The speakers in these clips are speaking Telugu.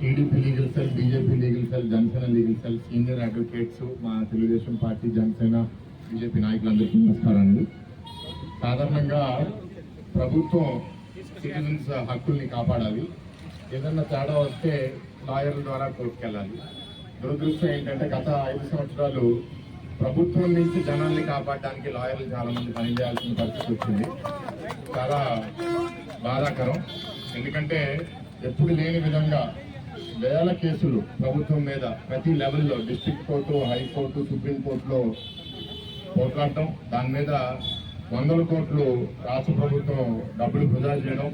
TDP legal cell BJP legal cell Janasena legal cell senior advocates మా తెలుగుదేశం పార్టీ జనసేన బీజేపీ నాయకులందరికీ నమస్కారం సాధారణంగా ప్రభుత్వం సిటిజన్స్ హక్కుల్ని కాపాడాలి. ఏదన్నా తేడా వస్తే లాయర్ల ద్వారా కోర్టుకెళ్ళాలి. దురదృష్టం ఏంటంటే గత ఐదు సంవత్సరాలు ప్రభుత్వం నుంచి జనాల్ని కాపాడడానికి లాయర్లు చాలా మంది పనిచేయాల్సిన పరిస్థితి వచ్చింది. చాలా బాధాకరం. ఎందుకంటే ఎప్పుడు లేని విధంగా వేల కేసులు ప్రభుత్వం మీద ప్రతి లెవెల్లో డిస్టిక్ కోర్టు హైకోర్టు సుప్రీంకోర్టులో పోట్లాడటం దాని మీద వందల కోట్లు రాష్ట్ర ప్రభుత్వం డబ్బులు వృధా చేయడం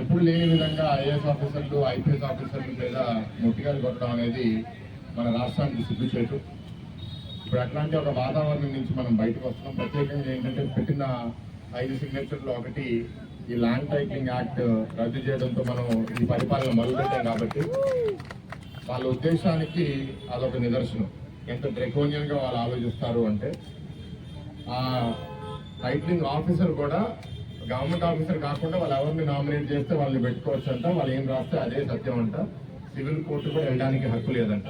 ఎప్పుడు లేని విధంగా ఐఏఎస్ ఆఫీసర్లు ఐపీఎస్ ఆఫీసర్ల మీద ముట్టిగాలు కొట్టడం అనేది మన రాష్ట్రానికి సిగ్గుచేటు. ఇప్పుడు అట్లాంటి ఒక వాతావరణం నుంచి మనం బయటకు వస్తున్నాం. ప్రత్యేకంగా ఏంటంటే పెట్టిన ఐదు సిగ్నేచర్లు ఒకటి ఈ ల్యాండ్ టైటిలింగ్ యాక్ట్ రద్దు చేయడంతో మనం ఈ పరిపాలన మొదలుపెట్టాం కాబట్టి వాళ్ళ ఉద్దేశానికి అదొక నిదర్శనం. ఎంత డ్రెకోనియన్గా వాళ్ళు ఆలోచిస్తారు అంటే ఆ టైటిలింగ్ ఆఫీసర్ కూడా గవర్నమెంట్ ఆఫీసర్ కాకుండా వాళ్ళు ఎవరిని నామినేట్ చేస్తే వాళ్ళని పెట్టుకోవచ్చు అంట వాళ్ళు ఏం రాస్తే అదే సత్యం అంట. సివిల్ కోర్టు కూడా వెళ్ళడానికి హక్కు లేదంట.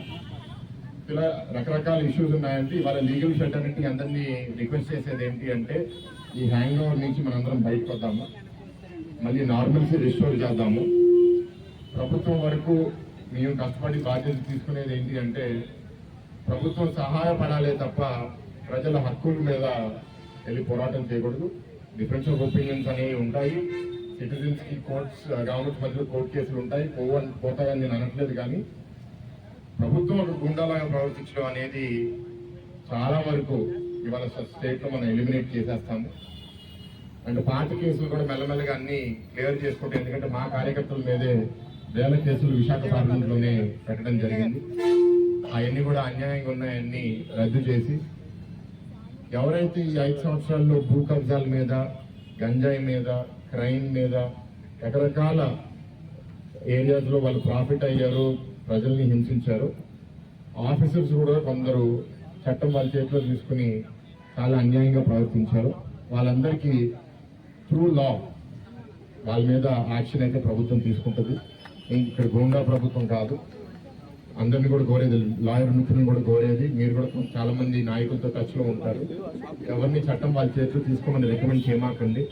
ఇలా రకరకాల ఇష్యూస్ ఉన్నాయంటే ఇవాళ లీగల్ ఫెటర్నిటీ అందరినీ రిక్వెస్ట్ చేసేది ఏంటి అంటే ఈ హ్యాంగ్ ఓవర్ నుంచి మనందరం బయటకు వద్దాము మళ్ళీ నార్మల్సీ రిస్టోర్ చేద్దాము. ప్రభుత్వం వరకు మేము కష్టపడి బాధ్యత తీసుకునేది ఏంటి అంటే ప్రభుత్వం సహాయపడాలే తప్ప ప్రజల హక్కుల మీద వెళ్ళి పోరాటం చేయకూడదు. డిఫరెన్స్ ఆఫ్ ఒపీనియన్స్ అనేవి ఉంటాయి. సిటిజన్స్కి కోర్ట్స్ గవర్నమెంట్ మధ్యలో కోర్టు కేసులు ఉంటాయి. పోవని పోతాయని నేను అనట్లేదు కానీ ప్రభుత్వం గుండాలాగా ప్రవర్తించడం అనేది చాలా వరకు ఇవాళ స్టేట్లో మనం ఎలిమినేట్ చేసేస్తాము. అండ్ పార్టీ కేసులు కూడా మెల్లమెల్లగా అన్ని క్లియర్ చేసుకుంటే ఎందుకంటే మా కార్యకర్తల మీదే వేల కేసులు విశాఖపట్నంలోనే పెట్టడం జరిగింది. అవన్నీ కూడా అన్యాయంగా ఉన్నాయన్నీ రద్దు చేసి ఎవరైతే ఈ ఐదు సంవత్సరాల్లో భూ కబ్జాల మీద గంజాయి మీద క్రైమ్ మీద రకరకాల ఏరియాస్లో వాళ్ళు ప్రాఫిట్ అయ్యారు ప్రజల్ని హింసించారు. ఆఫీసర్స్ కూడా కొందరు చట్టం వాళ్ళ చేతిలో తీసుకుని చాలా అన్యాయంగా ప్రవర్తించారు. వాళ్ళందరికీ త్రూ లా వాళ్ళ మీద యాక్షన్ అయితే ప్రభుత్వం తీసుకుంటుంది. ఇక్కడ గోండా ప్రభుత్వం కాదు. అందరిని కూడా కోరేది లాయర్ మిత్రులను కూడా కోరేది. మీరు కూడా చాలామంది చాలా మంది నాయకులతో టచ్లో ఉంటారు. ఎవరిని చట్టం వాళ్ళ చేతిలో తీసుకోమని రికమెండ్ చేయమాకండి.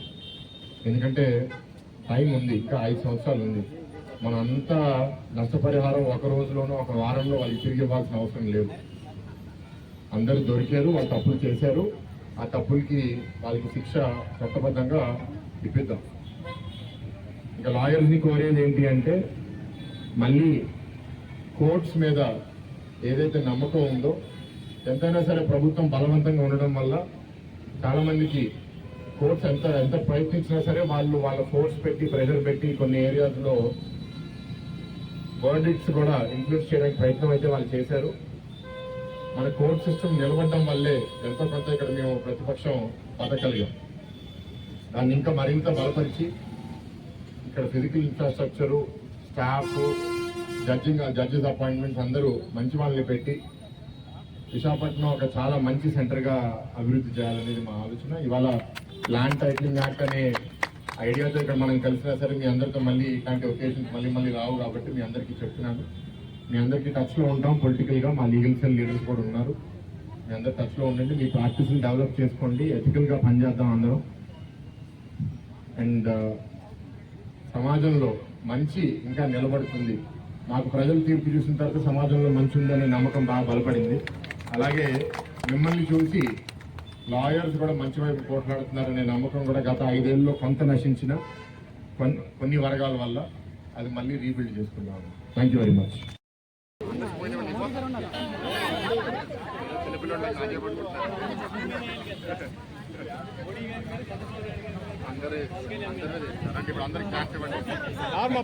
ఎందుకంటే టైం ఉంది ఇంకా ఐదు సంవత్సరాలు ఉంది. మనంతా నష్టపరిహారం ఒక రోజులోనో ఒక వారంలో వాళ్ళకి తిరిగి ఇవ్వాల్సిన అవసరం లేదు. అందరూ దొరికారు వాళ్ళు తప్పులు చేశారు. ఆ తప్పులకి వాళ్ళకి శిక్ష చట్టబద్ధంగా ఇప్పిద్దాం. ఇంకా లాయర్స్ని కోరేది ఏంటి అంటే మళ్ళీ కోర్ట్స్ మీద ఏదైతే నమ్మకం ఉందో ఎంతైనా సరే ప్రభుత్వం బలవంతంగా ఉండడం వల్ల చాలామందికి కోర్ట్స్ ఎంత ఎంత ప్రయత్నించినా సరే వాళ్ళు వాళ్ళ ఫోర్స్ పెట్టి ప్రెషర్ పెట్టి కొన్ని ఏరియాస్లో లో కూడా ఇంక్లూడ్ చేయడానికి ప్రయత్నం అయితే వాళ్ళు చేశారు. మన కోర్ట్ సిస్టమ్ నిలబడడం వల్లే ఎంతో కొంత ఇక్కడ మేము ప్రతిపక్షం పథకలిగాం దాన్ని ఇంకా మరింత బలపరిచి ఇక్కడ physical infrastructure staff judging judges appointments అందరూ మంచి వాళ్ళని పెట్టి విశాఖపట్నం ఒక చాలా మంచి సెంటర్గా అభివృద్ధి చేయాలనేది మా ఆలోచన. ఇవాళ ల్యాండ్ టైటిలింగ్ యాక్ట్ అనే ఐడియాతో ఇక్కడ మనం కలిసినా సరే మీ అందరితో మళ్ళీ ఇట్లాంటి ఒకేషన్స్ మళ్ళీ మళ్ళీ రావు కాబట్టి మీ అందరికీ చెప్తున్నాను. మీ అందరికీ టచ్లో ఉంటాం పొలిటికల్గా మా లీగల్ సెల్ లీడర్స్ కూడా ఉన్నారు. మీ అందరు టచ్లో ఉండండి మీ ప్రాక్టీస్ని డెవలప్ చేసుకోండి ఎథికల్గా పనిచేద్దాం అందరం. అండ్ సమాజంలో మంచి ఇంకా నిలబడుతుంది. మాకు ప్రజలు తీర్పు చూసిన తర్వాత సమాజంలో మంచి ఉందనే నమ్మకం బాగా బలపడింది. అలాగే మిమ్మల్ని చూసి లాయర్స్ కూడా మంచి వైపు పోట్లాడుతున్నారనే నమ్మకం కూడా గత ఐదేళ్ళలో కొంత నశించిన కొన్ని కొన్ని వర్గాల వల్ల అది మళ్ళీ రీబిల్డ్ చేసుకున్నాము thank you very much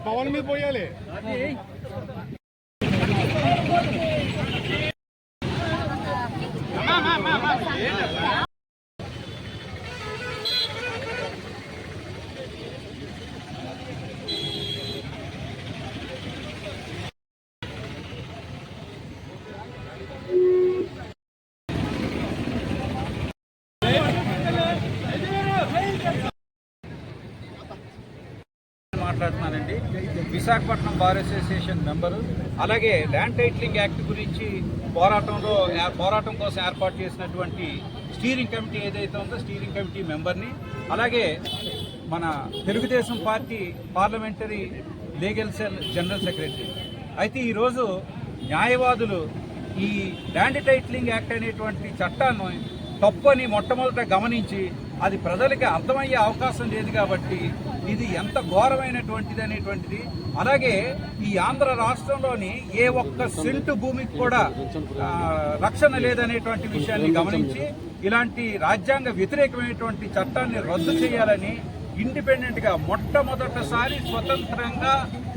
Pavan మీద పోయాలి. మాట్లాడుతున్నానండి. విశాఖపట్నం బార్ అసోసియేషన్ మెంబరు అలాగే ల్యాండ్ టైటిలింగ్ యాక్ట్ గురించి పోరాటంలో పోరాటం కోసం ఏర్పాటు చేసినటువంటి స్టీరింగ్ కమిటీ ఏదైతే ఉందో స్టీరింగ్ కమిటీ మెంబర్ని అలాగే మన Telugu Desam party parliamentary legal cell general secretary. అయితే ఈరోజు న్యాయవాదులు ఈ ల్యాండ్ టైటిలింగ్ యాక్ట్ అనేటువంటి చట్టాన్ని తప్పని మొట్టమొదట గమనించి అది ప్రజలకి అర్థమయ్యే అవకాశం లేదు కాబట్టి ఇది ఎంత ఘోరమైనటువంటిది అనేటువంటిది. అలాగే ఈ ఆంధ్ర రాష్ట్రంలోని ఏ ఒక్క సెంటు భూమికి కూడా రక్షణ లేదనేటువంటి విషయాన్ని గమనించి ఇలాంటి రాజ్యాంగ వ్యతిరేకమైనటువంటి చట్టాన్ని రద్దు చేయాలని ఇండిపెండెంట్గా మొట్టమొదటిసారి స్వతంత్రంగా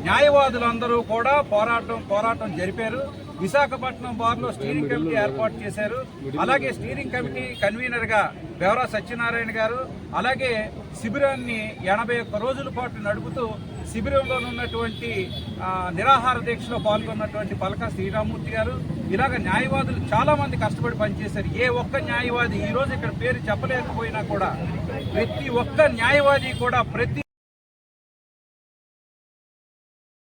న్యాయవాదులందరూ కూడా పోరాటం పోరాటం జరిపారు. విశాఖపట్నం బార్లో స్టీరింగ్ కమిటీ ఏర్పాటు చేశారు. అలాగే స్టీరింగ్ కమిటీ కన్వీనర్గా బెవరా సత్యనారాయణ గారు అలాగే శిబిరాన్ని ఎనభై ఒక్క రోజుల పాటు నడుపుతూ శిబిరంలోనున్నటువంటి నిరాహార దీక్షలో పాల్గొన్నటువంటి పలక శ్రీరామూర్తి గారు ఇలాగ న్యాయవాదులు చాలామంది కష్టపడి పనిచేశారు. ఏ ఒక్క న్యాయవాది ఈ రోజు ఇక్కడ పేరు చెప్పలేకపోయినా కూడా ప్రతి ఒక్క న్యాయవాది కూడా ప్రతి